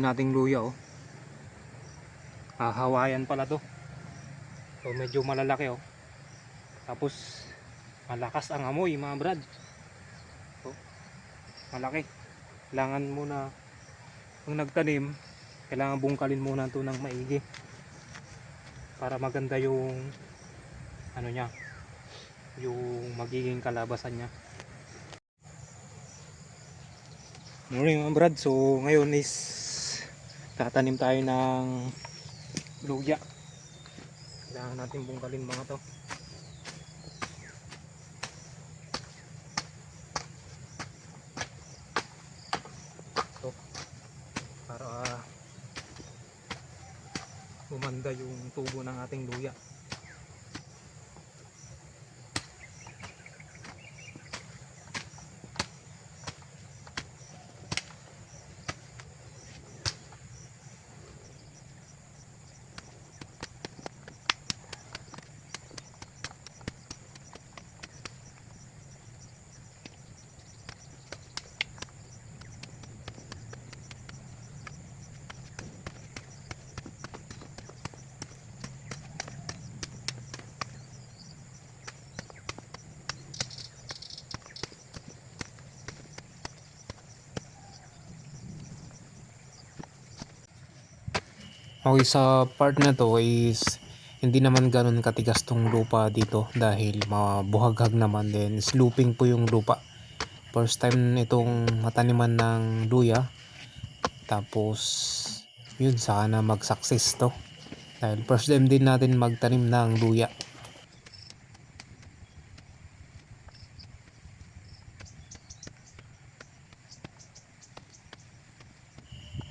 nating luya oh. Ah, Hawaiian pala to. So medyo malalaki oh. Tapos malakas ang amoy mga brad. So, malaki. Kailangan muna pag nagtanim, kailangan bungkalin muna to ng maigi. Para maganda yung ano niya, yung magiging kalabasan niya. Morning mga brad. So ngayon is tatanim tayo ng luya. Kailangan natin bungkalin mga to. So, para gumanda yung tubo ng ating luya. Okay, sa part na to is hindi naman ganun katigas tong lupa dito dahil mabuhaghag naman din. Sloping po yung lupa. First time itong mataniman ng luya. Tapos, yun, sana mag-success to. Dahil first time din natin magtanim ng luya.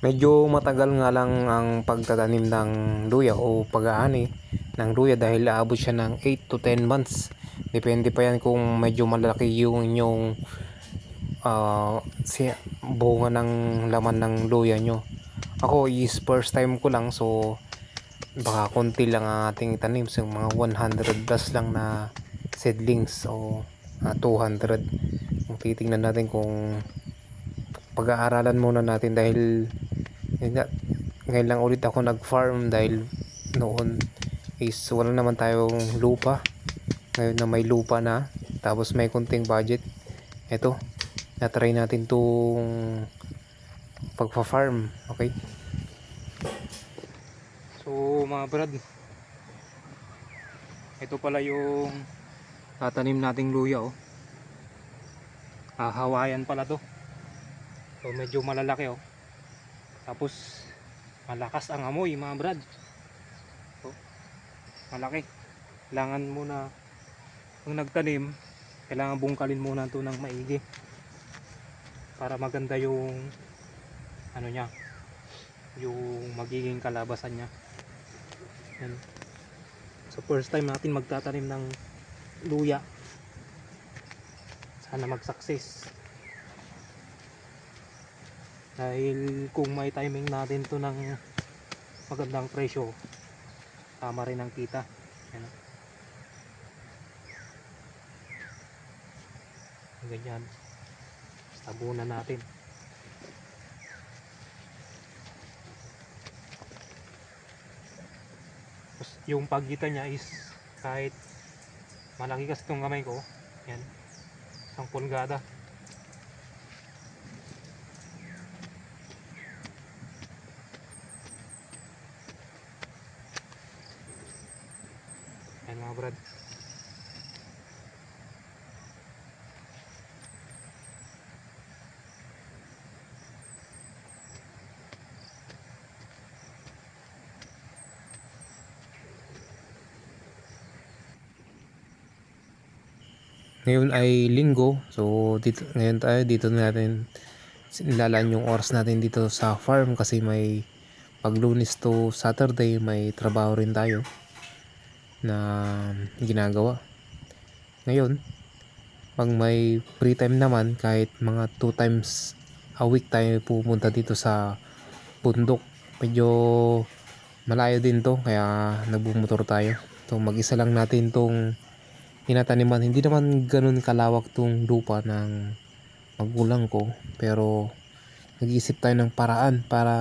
Medyo matagal nga lang ang pagtatanim ng luya o pag-aani ng luya dahil aabot siya ng 8 to 10 months. Depende pa yan kung medyo malaki yung inyong ah, si bunga ng laman ng luya nyo. Ako is first time ko lang so baka konti lang ang ating tanim. So mga 100 plus lang na seedlings o ah, 200. Kung titingnan natin kung pag-aaralan muna natin dahil yun nga, ngayon lang ulit ako nag-farm dahil noon is wala naman tayong lupa. Ngayon na may lupa na, tapos may kunting budget. Ito, na-try natin tong pagpa-farm, okay? So, mga brad, ito pala yung tatanim nating luya, oh. Ah, Hawaiian pala to. So, medyo malalaki, oh. Tapos malakas ang amoy mga brad. So, malaki. Kailangan muna pag nagtanim, kailangan bungkalin muna to ng maigi. Para maganda yung ano niya, yung magiging kalabasan niya. Yan. So first time natin magtatanim ng luya. Sana mag-success dahil kung may timing natin to ng magandang presyo tama rin ang kita. Yan. ganyan. Tabunan natin. Yung pagitan niya is kahit malaki kasi itong kamay ko. Yan. Isang pulgada mga brad. Ngayon ay linggo. So dito ngayon tayo dito natin nilalaan yung oras natin dito sa farm kasi may pag lunes to Saturday may trabaho rin tayo na ginagawa. Ngayon, pag may free time naman, kahit mga 2 times a week tayo pupunta dito sa bundok. Medyo malayo din to, kaya nagbumotor tayo. So, mag-isa lang natin tong tinataniman. Hindi naman ganun kalawak tong lupa ng magulang ko, pero nag-iisip tayo ng paraan para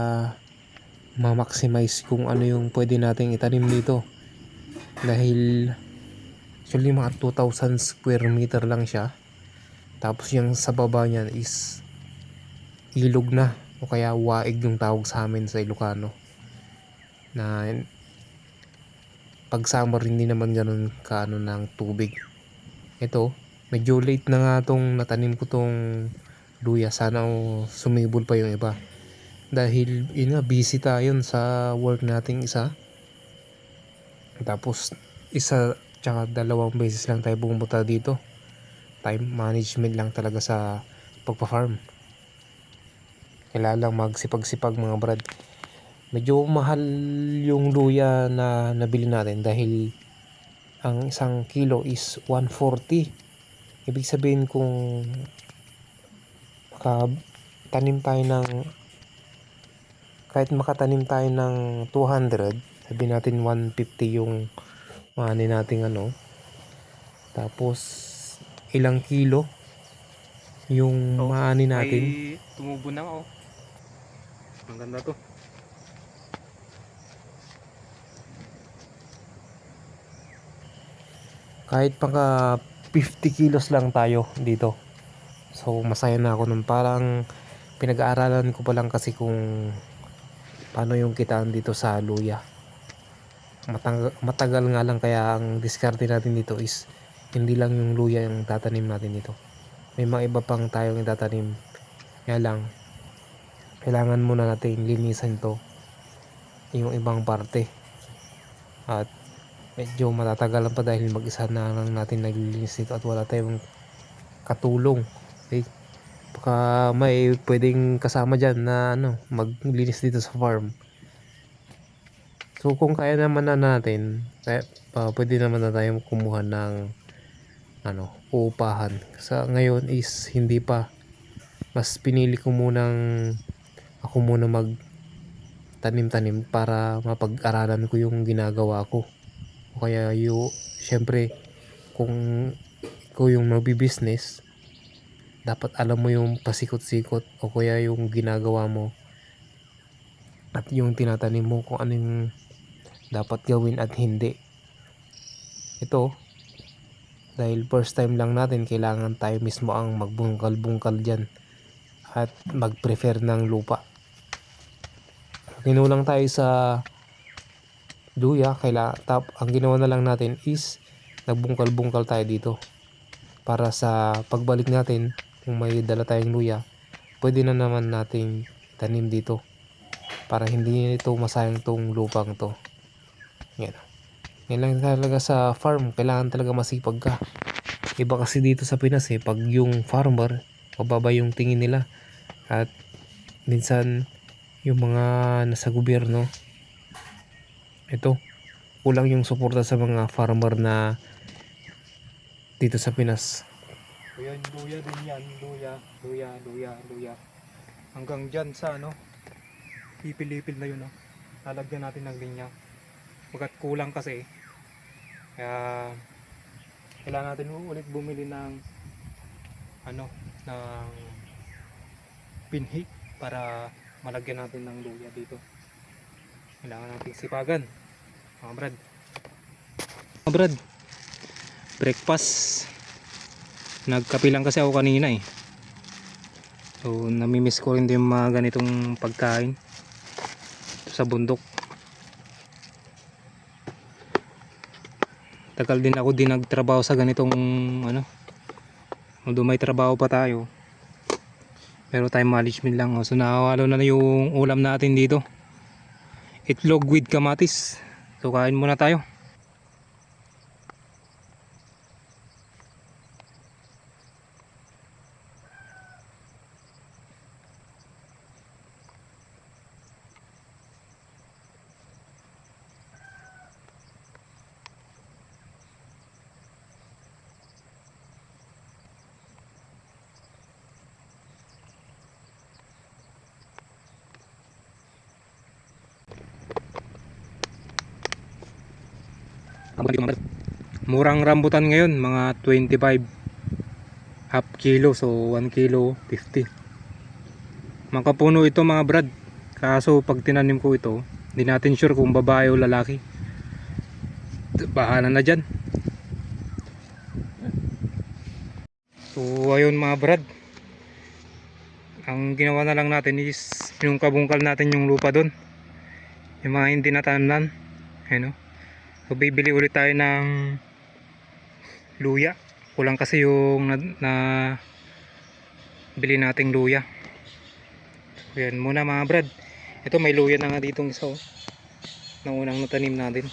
ma-maximize kung ano yung pwede nating itanim dito. Dahil actually mga 2,000 square meter lang siya. Tapos yung sa baba niyan is ilog na o kaya waig yung tawag sa amin sa Ilocano. Na pag summer hindi naman ganun kaano ng tubig. Ito, medyo late na nga tong natanim ko tong luya. Sana oh, sumibol pa yung iba. Dahil yun nga busy tayo sa work nating isa. Tapos isa tsaka dalawang beses lang tayo pumunta dito. Time management lang talaga sa pagpa-farm. Kailangan lang magsipag-sipag mga brad. Medyo mahal yung luya na nabili natin dahil ang isang kilo is 140. Ibig sabihin kung makatanim tayo ng kahit makatanim tayo ng 200, sabi natin 150 yung mani nating ano. Tapos ilang kilo yung Oh, maani natin. Ay, tumubo na oh. Ang ganda to. kahit paka 50 kilos lang tayo dito. So masaya na ako nun. Parang pinag-aaralan ko pa lang kasi kung paano yung kitaan dito sa luya. Matang- matagal nga lang kaya ang diskarte natin dito is hindi lang yung luya yung tatanim natin dito. May mga iba pang tayong itatanim. Kaya lang, kailangan muna natin linisan to yung ibang parte. At medyo matatagalan pa dahil mag-isa na lang natin naglilinis dito at wala tayong katulong. Okay? Baka may pwedeng kasama dyan na ano, maglinis dito sa farm. So kung kaya naman na natin, kaya, pa, pwede naman na tayong kumuha ng ano, uupahan. Sa ngayon is hindi pa. Mas pinili ko munang ako muna mag tanim-tanim para mapag-aralan ko yung ginagawa ko. O kaya yung, syempre, kung ikaw yung magbi-business, dapat alam mo yung pasikot-sikot o kaya yung ginagawa mo at yung tinatanim mo kung anong dapat gawin at hindi. Ito, dahil first time lang natin, kailangan tayo mismo ang magbungkal-bungkal dyan at mag-prefer ng lupa. Kinulang tayo sa luya, kaila, tap, ang ginawa na lang natin is nagbungkal-bungkal tayo dito para sa pagbalik natin kung may dala tayong luya pwede na naman nating tanim dito para hindi ito masayang tong lupang to yan yan lang talaga sa farm kailangan talaga masipag ka iba kasi dito sa Pinas eh pag yung farmer mababa yung tingin nila at minsan yung mga nasa gobyerno ito kulang yung suporta sa mga farmer na dito sa Pinas So yan, luya din yan. Luya, luya, luya, luya. Hanggang dyan sa ano, pipil-ipil na yun. Oh. Lalagyan natin ng linya. Pagkat kulang kasi. Kaya, kailangan natin ulit bumili ng ano, ng pinhi para malagyan natin ng luya dito. Kailangan natin sipagan. Mga brad. Mga brad. Breakfast nagkape lang kasi ako kanina eh so namimiss ko rin din mga ganitong pagkain sa bundok tagal din ako din nagtrabaho sa ganitong ano although may trabaho pa tayo pero time management lang. So nakawalo na yung ulam natin dito. Itlog with kamatis. So kain muna tayo Murang rambutan ngayon, mga 25 half kilo, so 1 kilo 50. Makapuno ito mga brad. Kaso pag tinanim ko ito, hindi natin sure kung babae o lalaki. Bahala na dyan. So ayun mga brad. Ang ginawa na lang natin is yung natin yung lupa doon. Yung mga hindi natanamnan. Ayun o. So bibili ulit tayo ng luya. Kulang kasi yung na, na bili nating luya. Yan muna mga brad. Ito may luya na nga ditong isa oh. Na unang natanim natin.